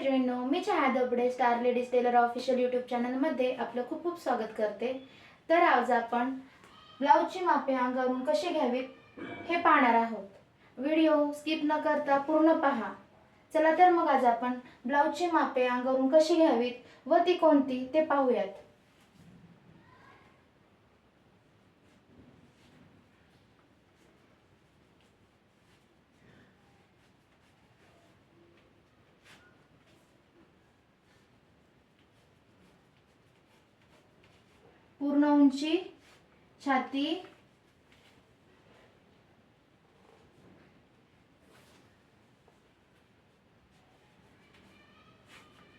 मैत्रिणींनो मी Chhaya Dabade star ladies tailor official YouTube चॅनलमध्ये आपलं खूप खूप स्वागत करते. तर आज आपण ब्लाऊजची मापे अंगावरून कशी घ्यावीत हे पाहणार आहोत. व्हिडिओ स्किप न करता पूर्ण पहा. चला तर मग आज आपण ब्लाऊजची मापे अंगावरून कशी घ्यावीत व ती कोणती ते पाहूयात. पूर्ण उंची छाती.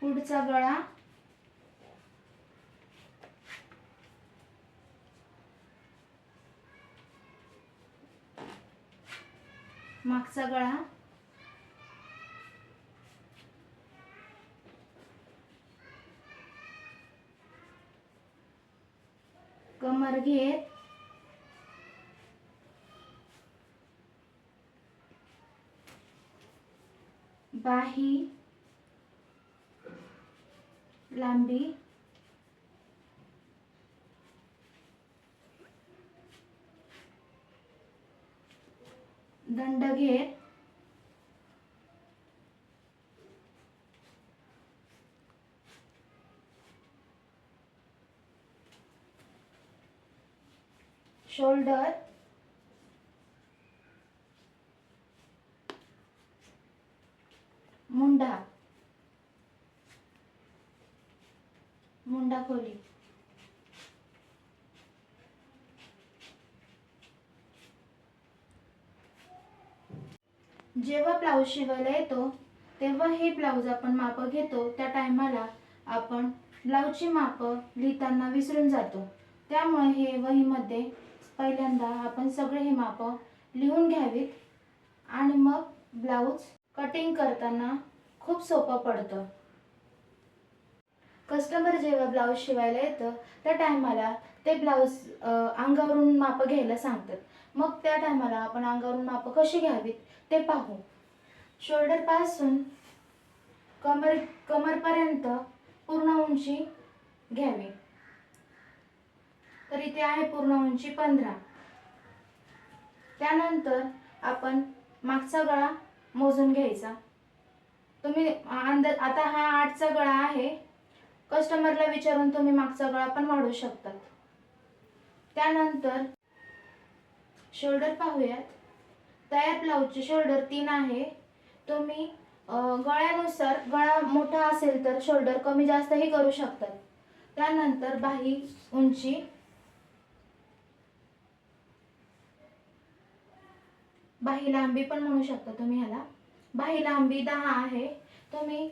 पुढचा गळा. मागचा गळा. कमर घेत. बाही. लांबी. दंड घेत. शोल्डर. मुंडा. मुंडा खोली. जेव्हा ब्लाऊज शिवायला येतो तेव्हा हे ब्लाऊज आपण माप घेतो. त्या टायमाला आपण ब्लाऊजची माप लिहिताना विसरून जातो. त्यामुळे हे वहीमध्ये पहिल्यांदा आपण सगळे हे माप लिहून घ्यावीत आणि मग ब्लाऊज कटिंग करताना खूप सोपं पडतं. कस्टमर जेव्हा ब्लाऊज शिवायला येतं त्या टायमाला ते ब्लाऊज अंगावरून माप घ्यायला सांगतात. मग त्या टायमाला आपण अंगावरून माप कशी घ्यावीत ते पाहू. शोल्डरपासून कमर कमरपर्यंत पूर्ण उंची घ्यावी. तर इथे आहे पूर्ण उंची पंधरा. त्यानंतर आपण मागचा गळा मोजून घ्यायचा. तुम्ही अंदाज आता हा आठचा गळा आहे. कस्टमरला विचारून तुम्ही मागचा गळा पण वाढवू शकतात. त्यानंतर शोल्डर पाहूयात. तयार ब्लाऊजचे शोल्डर तीन आहे. तुम्ही गळ्यानुसार गळा मोठा असेल तर शोल्डर कमी जास्तही करू शकतात. त्यानंतर बाही उंची बाही लांबी पण म्हणू शकता तुम्ही ह्याला. बाही लांबी दहा आहे. तुम्ही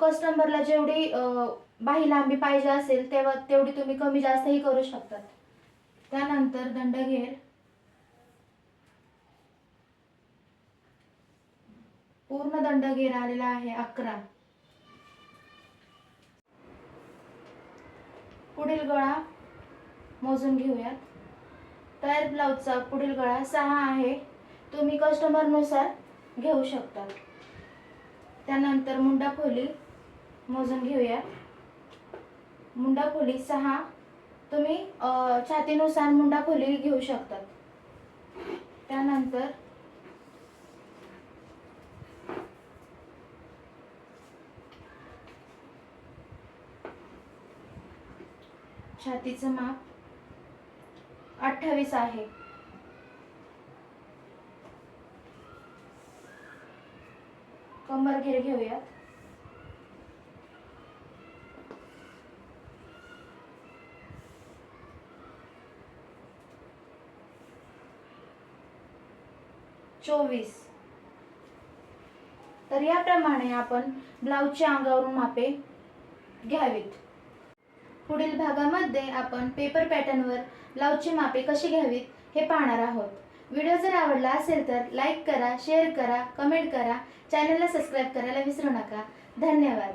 कस्टमरला जेवढी अं, बाही लांबी पाहिजे असेल तेव्हा तेवढी तुम्ही कमी जास्तही करू शकतात. त्यानंतर दंड घेर. पूर्ण दंड घेर आलेला आहे अकरा. पुढील गळा मोजून घेऊयात. तयार ब्लाऊजचा पुढील गळा सहा आहे. तुम्ही कस्टमरनुसार घेऊ शकता. त्यानंतर मुंडा खोली मोजून घेऊया. मुंडा खोली सहा तुम्ही छातीनुसार मुंडा खोली घेऊ शकतात त्यानंतर छातीचं माप अठ्ठावीस आहे. कंबर घेर घेऊयात. चोवीस. तर याप्रमाणे आपण ब्लाऊजच्या अंगावरून मापे घ्यावीत. पुढील भागामध्ये आपण पेपर पॅटर्नवर ब्लाऊजची मापे कशी घ्यावीत हे पाहणार आहोत. व्हिडिओ जर आवडला असेल तर लाईक करा शेअर करा कमेंट करा. चॅनलला सबस्क्राईब करायला विसरू नका. धन्यवाद.